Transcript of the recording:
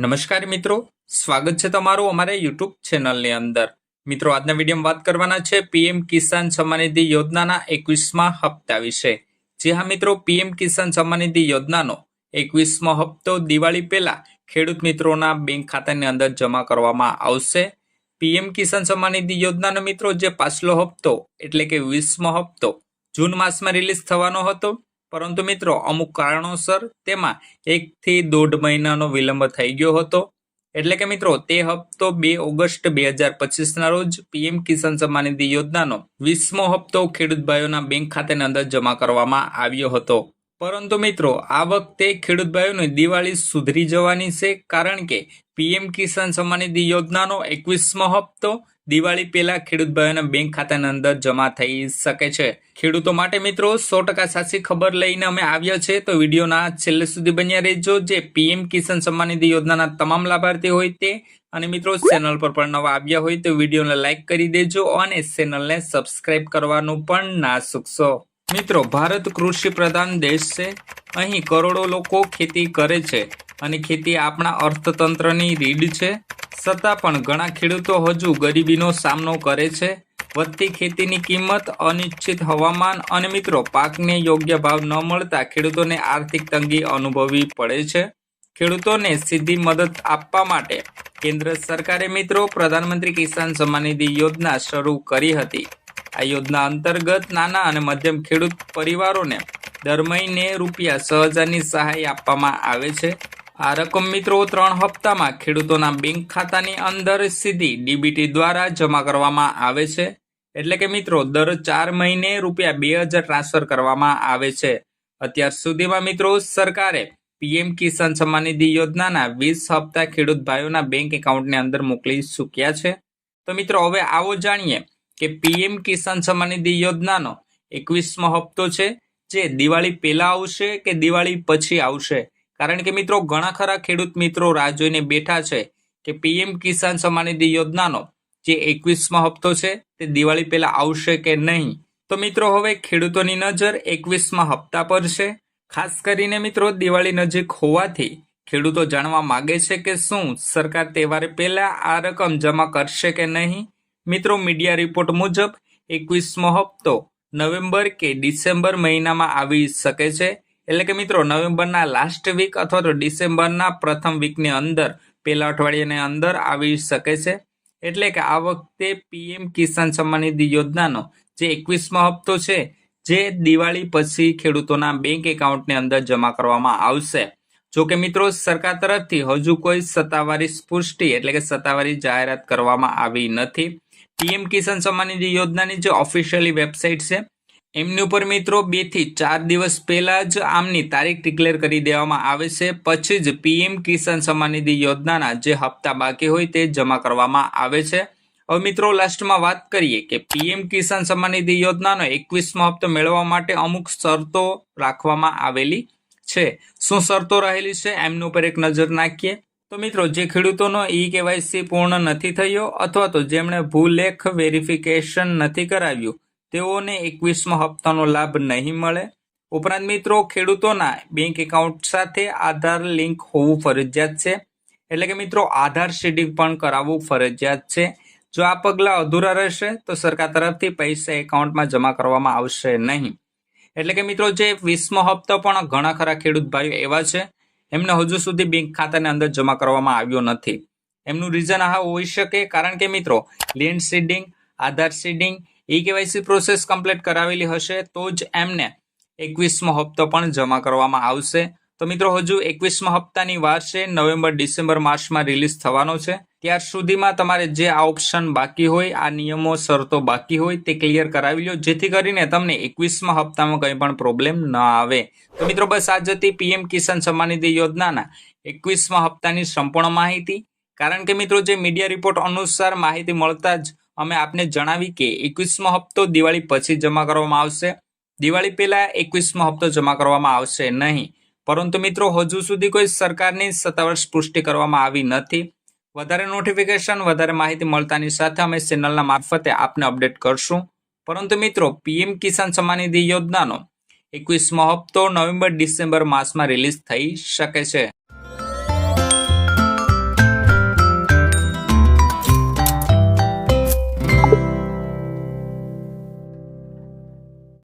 નમસ્કાર મિત્રો, સ્વાગત છે તમારું અમારા યુટ્યુબ ચેનલની અંદર. મિત્રો, આજના વિડીયોમાં વાત કરવાના છે પીએમ કિસાન સમાનિધિ યોજનાના એકવીસમાં હપ્તા વિશે. જી હા મિત્રો, પીએમ કિસાન સમાનિધિ યોજનાનો એકવીસમો હપ્તો દિવાળી પહેલા ખેડૂત મિત્રોના બેંક ખાતાની અંદર જમા કરવામાં આવશે. પીએમ કિસાન સમાનિધિ યોજનાનો મિત્રો, જે પાછલો હપ્તો, એટલે કે વીસમો હપ્તો, જૂન માસમાં રિલીઝ થવાનો હતો. પરંતુ મિત્રો, અમુક કારણોસર તેમાં એકથી દોઢ મહિનાનો વિલંબ થઈ ગયો હતો. એટલે કે મિત્રો, તે હપ્તો બે ઓગસ્ટ બે હજાર પચીસના રોજ પીએમ કિસાન સન્માન નિધિ યોજનાનો વીસમો હપ્તો ખેડૂત ભાઈઓના બેંક ખાતાની અંદર જમા કરવામાં આવ્યો હતો. પરંતુ મિત્રો, આ વખતે ખેડૂત ભાઈઓની દિવાળી સુધરી જવાની છે કારણ કે પીએમ કિસાન સન્માન નિધિ યોજનાનો એકવીસમો હપ્તો દિવાળી પહેલા ખેડૂત ભાઈઓના બેંક ખાતાની અંદર જમા થઈ શકે છે. ખેડૂતો માટે મિત્રો, સો ટકા સાચી ખબર લઈને અમે આવ્યા છે. તો વિડીયોના છેલ્લે સુધી બન્યા રહેજો. જે પીએમ કિસાન સન્માન નિધિ યોજનાના તમામ લાભાર્થી હોય તે અને મિત્રો ચેનલ પર પણ નવા આવ્યા હોય તો વિડીયોને લાઈક કરી દેજો અને ચેનલને સબસ્ક્રાઇબ કરવાનું પણ ના ચૂકશો મિત્રો, ભારત કૃષિ પ્રધાન દેશ છે. અહીં કરોડો લોકો ખેતી કરે છે. અને ખેતી આપણા અર્થતંત્રની રીડ છે. છતાં પણ ઘણા ખેડૂતો હજુ ગરીબીનો સામનો કરે છે. વધતી ખેતીની કિંમત અનિશ્ચિત હવામાન અને મિત્રો પાકને યોગ્ય ભાવ ન મળતા ખેડૂતોને આર્થિક તંગી અનુભવવી પડે છે. ખેડૂતોને સીધી મદદ આપવા માટે કેન્દ્ર સરકારે મિત્રો પ્રધાનમંત્રી કિસાન સન્માન નિધિ યોજના શરૂ કરી હતી. આ યોજના અંતર્ગત નાના અને મધ્યમ ખેડૂત પરિવારોને દર મહિને રૂપિયા છ હજારની સહાય આપવામાં આવે છે. આ રકમ મિત્રો ત્રણ હપ્તામાં ખેડૂતોના બેંક ખાતાની અંદર સીધી ડીબીટી દ્વારા જમા કરવામાં આવે છે. એટલે કે મિત્રો, દર ચાર મહિને રૂપિયા બે હજાર ટ્રાન્સફર કરવામાં આવે છે. અત્યાર સુધીમાં મિત્રો, સરકારે પીએમ કિસાન સન્માન નિધિ યોજનાના વીસ હપ્તા ખેડૂત ભાઈઓના બેંક એકાઉન્ટની અંદર મોકલી ચૂક્યા છે. તો મિત્રો, હવે આવો જાણીએ કે પીએમ કિસાન સન્માન નિધિ યોજનાનો એકવીસમો હપ્તો છે. જે દિવાળી પહેલા આવશે કે દિવાળી પછી આવશે? કારણ કે મિત્રો, ઘણા ખરા ખેડૂત મિત્રો રાહ જોઈને બેઠા છે કે પીએમ કિસાન સન્માન નિધિ યોજનાનો જે એકવીસમો હપ્તો છે, તે દિવાળી પહેલા આવશે કે નહીં? તો મિત્રો, હવે ખેડૂતોની નજર એકવીસમા હપ્તા પર છે. ખાસ કરીને મિત્રો, દિવાળી નજીક હોવાથી ખેડૂતો જાણવા માંગે છે કે શું સરકાર તહેવારે પહેલા આ રકમ જમા કરશે કે નહીં? મિત્રો, મીડિયા રિપોર્ટ મુજબ, એકવીસમો હપ્તો નવેમ્બર કે ડિસેમ્બર મહિનામાં આવી શકે છે. એટલે કે મિત્રો, નવેમ્બરના લાસ્ટ વીક અથવા તો ડિસેમ્બરના પ્રથમ વીકની અંદર પહેલા અઠવાડિયાની અંદર આવી શકે છે. એટલે કે આ વખતે પીએમ કિસાન સન્માન નિધિ યોજનાનો જે એકવીસમો હપ્તો છે, જે દિવાળી પછી ખેડૂતોના બેંક એકાઉન્ટની અંદર જમા કરવામાં આવશે. જો કે મિત્રો, સરકાર તરફથી હજુ કોઈ સત્તાવારી પુષ્ટિ એટલે કે સત્તાવારી જાહેરાત કરવામાં આવી નથી. પીએમ કિસાન સન્માન નિધિ યોજનાની જે ઓફિશિયલી વેબસાઇટ છે એમની ઉપર મિત્રો બેથી ચાર દિવસ પહેલા જ આમની તારીખ ડિક્લેર કરી દેવામાં આવે છે. પછી જ પીએમ કિસાન સન્માન નિધિ યોજનાના જે હપ્તા બાકી હોય તે જમા કરવામાં આવે છે. હવે મિત્રો લાસ્ટમાં વાત કરીએ કે પીએમ કિસાન સન્માન નિધિ યોજનાનો એકવીસમો હપ્તો મેળવવા માટે અમુક શરતો રાખવામાં આવેલી છે. શું શરતો રહેલી છે? એમની ઉપર એક નજર નાખીએ. તો મિત્રો જે ખેડૂતોનો ઈ કેવાયસી પૂર્ણ નથી થયો અથવા તો જેમણે ભૂલેખ વેરિફિકેશન નથી કરાવ્યું તેઓને એકવીસમો હપ્તાનો લાભ નહીં મળે. ઉપરાંત મિત્રો, ખેડૂતોના બેંક એકાઉન્ટ સાથે આધાર લિંક હોવું ફરજિયાત છે. એટલે કે મિત્રો, આધાર સીડિંગ પણ કરાવવું ફરજિયાત છે. જો આ પગલાં અધૂરા રહેશે, તો સરકાર તરફથી પૈસા એકાઉન્ટમાં જમા કરવામાં આવશે નહીં. એટલે કે મિત્રો, જે વીસમો હપ્તો પણ ઘણા ખરા ખેડૂત ભાઈઓ એવા છે, એમને હજુ સુધી બેંક ખાતાની અંદર જમા કરવામાં આવ્યો નથી. એમનું રીઝન આ હોઈ શકે કારણ કે મિત્રો land seeding Aadhaar seeding e KYC process complete કરાવેલી હશે, તો જ એમને એકવીસમો હપ્તો પણ જમા કરવામાં આવશે. તો મિત્રો, હજુ એકવીસમા હપ્તાની વાર છે, નવેમ્બર, ડિસેમ્બર માર્ચમાં રિલીઝ થવાનો છે. ત્યાર સુધીમાં તમારે જે આ ઓપ્શન બાકી હોય, આ નિયમો, શરતો બાકી હોય, તે ક્લિયર કરાવી લો, જેથી કરીને તમને એકવીસમા હપ્તામાં કંઈ પણ પ્રોબ્લેમ ન આવે. તો મિત્રો, બસ આ જતી પીએમ કિસાન સન્માન યોજનાના એકવીસમા હપ્તાની સંપૂર્ણ માહિતી. કારણ કે મિત્રો, જે મીડિયા રિપોર્ટ અનુસાર માહિતી મળતા જ અમે આપને જણાવી કે એકવીસમો હપ્તો દિવાળી પછી જમા કરવામાં આવશે. દિવાળી પહેલા એકવીસમો હપ્તો જમા કરવામાં આવશે નહીં. પરંતુ મિત્રો, હજુ સુધી કોઈ સરકારની સત્તાવાર પુષ્ટિ કરવામાં આવી નથી. વધારે નોટિફિકેશન વધારે માહિતી મળતાની સાથે અમે ચેનલના મારફતે આપને અપડેટ કરશું. પરંતુ મિત્રો, પીએમ કિસાન સન્માન નિધિ યોજનાનો એકવીસમો હપ્તો નવેમ્બર ડિસેમ્બર માસમાં રિલીઝ થઈ શકે છે.